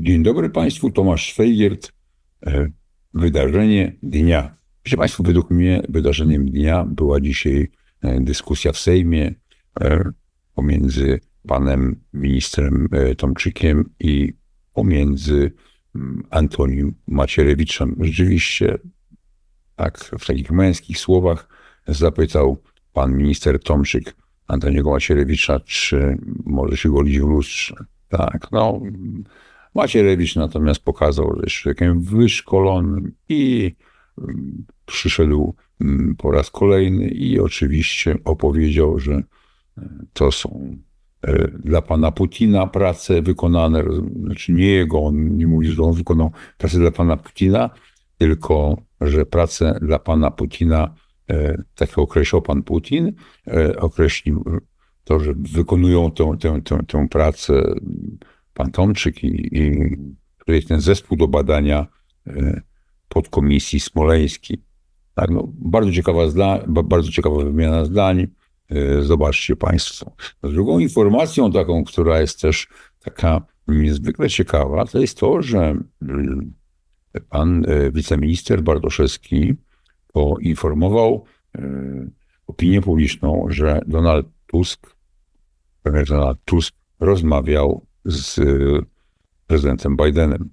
Dzień dobry Państwu, Tomasz Szwejgiert. E, Wydarzenie dnia. Proszę Państwa, według mnie wydarzeniem dnia była dzisiaj e, dyskusja w Sejmie e, pomiędzy panem ministrem Tomczykiem i pomiędzy mm, Antonim Macierewiczem. Rzeczywiście, tak w takich męskich słowach zapytał pan minister Tomczyk Antoniego Macierewicza, czy może się golić w lustrze. Tak, no, Macierewicz natomiast pokazał, że jest człowiekiem wyszkolonym i mm, przyszedł mm, po raz kolejny i oczywiście opowiedział, że e, to są e, dla pana Putina prace wykonane, znaczy nie jego, on nie mówi, że on wykonał pracę dla pana Putina, tylko że pracę dla pana Putina, e, tak określał pan Putin, określił to, że wykonują tę, tę, tę, tę pracę pan Tomczyk i, i tutaj ten zespół do badania e, podkomisji smoleńskiej. Tak, no, bardzo ciekawa zda, ba- bardzo ciekawa wymiana zdań. E, Zobaczcie Państwo. Drugą informacją taką, która jest też taka niezwykle ciekawa, to jest to, że mm, pan e, wiceminister Bartoszewski poinformował e, opinię publiczną, że Donald Tusk, premier Donald Tusk rozmawiał z e, prezydentem Bidenem.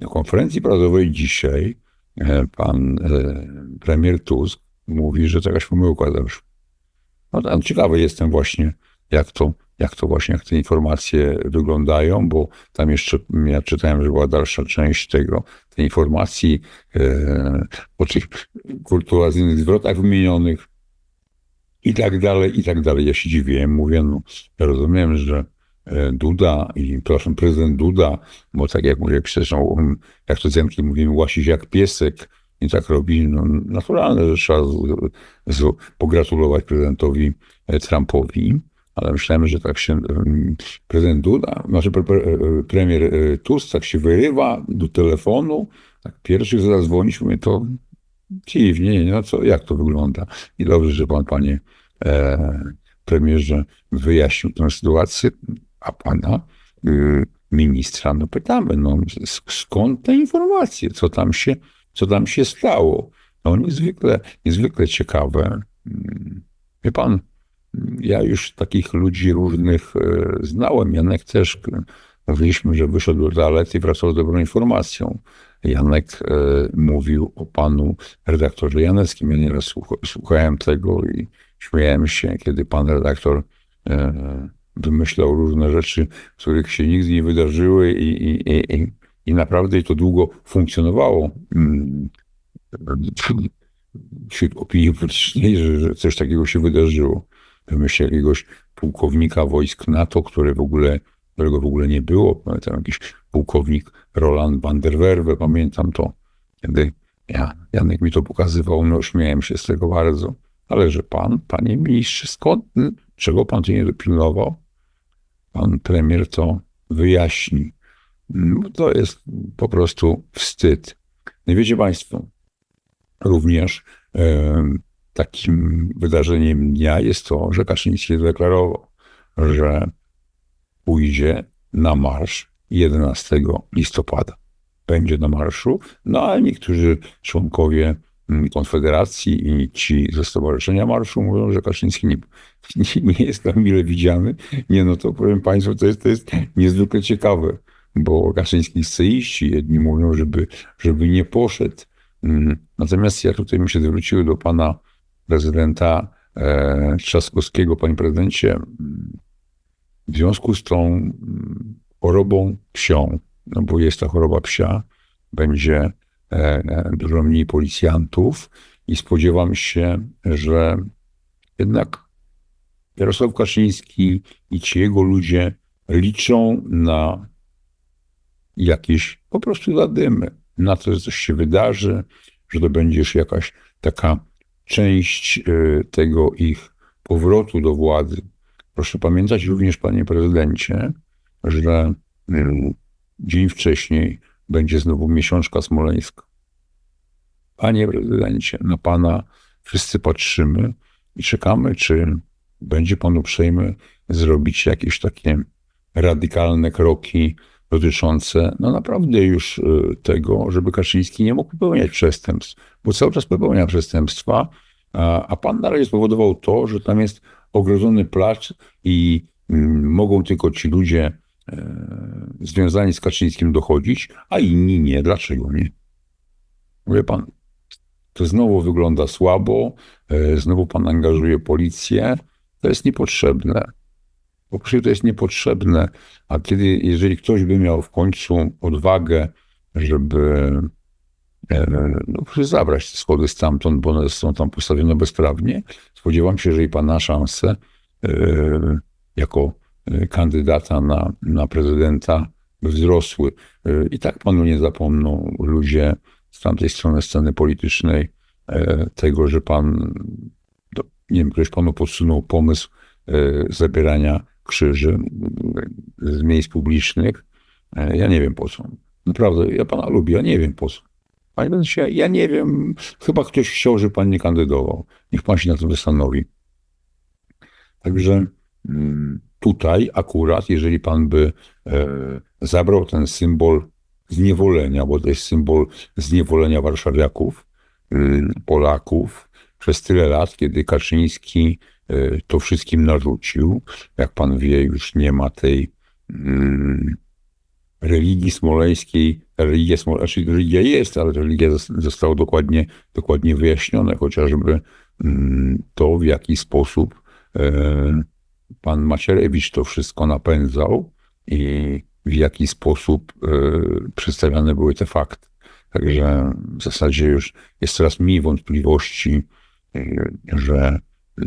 Na konferencji prasowej dzisiaj e, pan e, premier Tusk mówi, że to jakaś pomyłka zaszła. No tam ciekawy jestem właśnie, jak to, jak to właśnie, jak te informacje wyglądają, bo tam jeszcze ja czytałem, że była dalsza część tego, tej informacji e, o tych kurtuazyjnych zwrotach wymienionych i tak dalej, i tak dalej. Ja się dziwiłem, mówię, no, ja rozumiem, że Duda i, przepraszam, prezydent Duda, bo tak jak mówię, no, um, jak to Zenki mówimy, łasić jak piesek i tak robi, no, naturalne, że trzeba z, z, pogratulować prezydentowi e, Trumpowi, ale myślałem, że tak się em, prezydent Duda, znaczy pre, pre, e, premier e, Tusk tak się wyrywa do telefonu, tak pierwszy zadzwonić, mówię, to dziwnie, no co, jak to wygląda? I dobrze, że pan, panie e, premierze, wyjaśnił tę sytuację, a pana y, ministra, no pytamy, no skąd te informacje, co tam się, co tam się stało? No niezwykle, niezwykle ciekawe. Mm, Wie pan, ja już takich ludzi różnych e, znałem. Janek też, k- mówiliśmy, że wyszedł do toalety i wracał z dobrą informacją. Janek e, mówił o panu redaktorze Janeckim. Ja nieraz słucha- słuchałem tego i śmiałem się, kiedy pan redaktor wymyślał różne rzeczy, których się nigdy nie wydarzyły i, i, i, i, naprawdę to długo funkcjonowało. Mm, wśród opinii publicznej, że, że coś takiego się wydarzyło. Wymyśl jakiegoś pułkownika wojsk NATO, który w ogóle, którego w ogóle nie było. Pamiętam jakiś pułkownik Roland van der Werve, pamiętam to, kiedy ja, Janek mi to pokazywał, no śmiałem się z tego bardzo. Ale że pan, panie ministrze, skąd, czego pan tu nie dopilnował? Pan premier to wyjaśni. No, To jest po prostu wstyd. No wiecie państwo, również em, takim wydarzeniem dnia jest to, że Kaczyński zadeklarował, że pójdzie na marsz 11 listopada. Będzie na marszu, no a niektórzy członkowie Konfederacji i ci ze Stowarzyszenia Marszu mówią, że Kaczyński nie, nie, nie jest tam mile widziany. Nie, no to powiem Państwu, to jest, to jest niezwykle ciekawe, bo Kaczyński chce iść i jedni mówią, żeby, żeby nie poszedł. Mm, Natomiast ja tutaj bym się zwrócił do pana prezydenta e, Trzaskowskiego. Panie prezydencie, mm, w związku z tą mm, chorobą psią, no bo jest ta choroba psia, będzie dużo mniej policjantów i spodziewam się, że jednak Jarosław Kaczyński i ci jego ludzie liczą na jakieś po prostu zadymy, na to, że coś się wydarzy, że to będzie już jakaś taka część e, tego ich powrotu do władzy. Proszę pamiętać również, panie prezydencie, że mm, dzień wcześniej będzie znowu miesiączka smoleńska. Panie prezydencie, na pana wszyscy patrzymy i czekamy, czy będzie pan uprzejmy zrobić jakieś takie radykalne kroki dotyczące no naprawdę już y, tego, żeby Kaczyński nie mógł popełniać przestępstw, bo cały czas popełnia przestępstwa, a, a pan na razie spowodował to, że tam jest ogrodzony plac i mm, mogą tylko ci ludzie związani z Kaczyńskim dochodzić, a inni nie. Dlaczego nie? Wie pan, to znowu wygląda słabo, e, znowu pan angażuje policję, to jest niepotrzebne. Po prostu to jest niepotrzebne. A kiedy, jeżeli ktoś by miał w końcu odwagę, żeby e, no, zabrać te schody stamtąd, bo one są tam postawione bezprawnie, spodziewam się, że i pana szanse e, jako e, kandydata na, na prezydenta wzrosły. E, I tak panu nie zapomną ludzie z tamtej strony sceny politycznej e, tego, że pan, nie wiem, ktoś panu podsunął pomysł e, zabierania krzyży m, z miejsc publicznych. E, Ja nie wiem po co. Naprawdę, ja pana lubię, ja nie wiem po co. Panie prezydencie, ja nie wiem, chyba ktoś chciał, żeby pan nie kandydował. Niech pan się na tym zastanowi. Także mm, tutaj akurat, jeżeli pan by e, zabrał ten symbol zniewolenia, bo to jest symbol zniewolenia warszawiaków, y, Polaków, przez tyle lat, kiedy Kaczyński y, to wszystkim narzucił. Jak pan wie, już nie ma tej mm, religii smoleńskiej. Religia, znaczy religia jest, ale religia zos- została dokładnie, dokładnie wyjaśniona, chociażby mm, to, w jaki sposób e, pan Macierewicz to wszystko napędzał i w jaki sposób e, przedstawiane były te fakty. Także w zasadzie już jest coraz mniej wątpliwości, e, że e,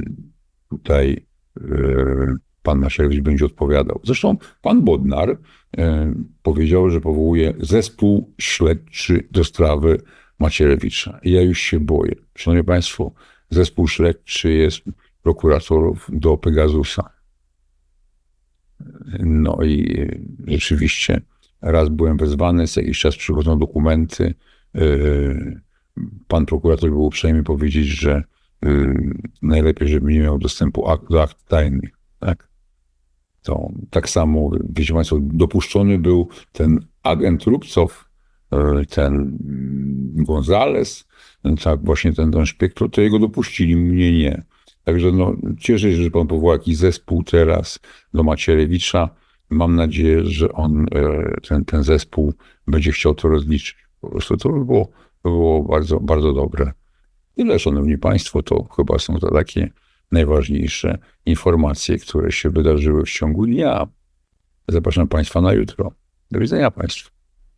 tutaj e, pan Macierewicz będzie odpowiadał. Zresztą pan Bodnar e, powiedział, że powołuje zespół śledczy do sprawy Macierewicza. Ja już się boję. Szanowni Państwo, zespół śledczy jest prokuratorów do Pegasusa. No i e, rzeczywiście raz byłem wezwany, co jakiś czas przychodzą dokumenty. e, Pan prokurator był uprzejmy powiedzieć, że e, najlepiej, żeby nie miał dostępu do akt tajnych. Tak? To tak samo, wiecie Państwo, dopuszczony był ten agent Rubcow, ten mm, Gonzales, tak, właśnie ten, ten szpieg, to, to jego dopuścili, mnie nie. Także no, cieszę się, że pan powołał jakiś zespół teraz do Macierewicza. Mam nadzieję, że on, e, ten, ten zespół będzie chciał to rozliczyć. Po prostu to by było, to było bardzo, bardzo dobre. Tyle, szanowni państwo, to chyba są to takie najważniejsze informacje, które się wydarzyły w ciągu dnia. Zapraszam państwa na jutro. Do widzenia państwu.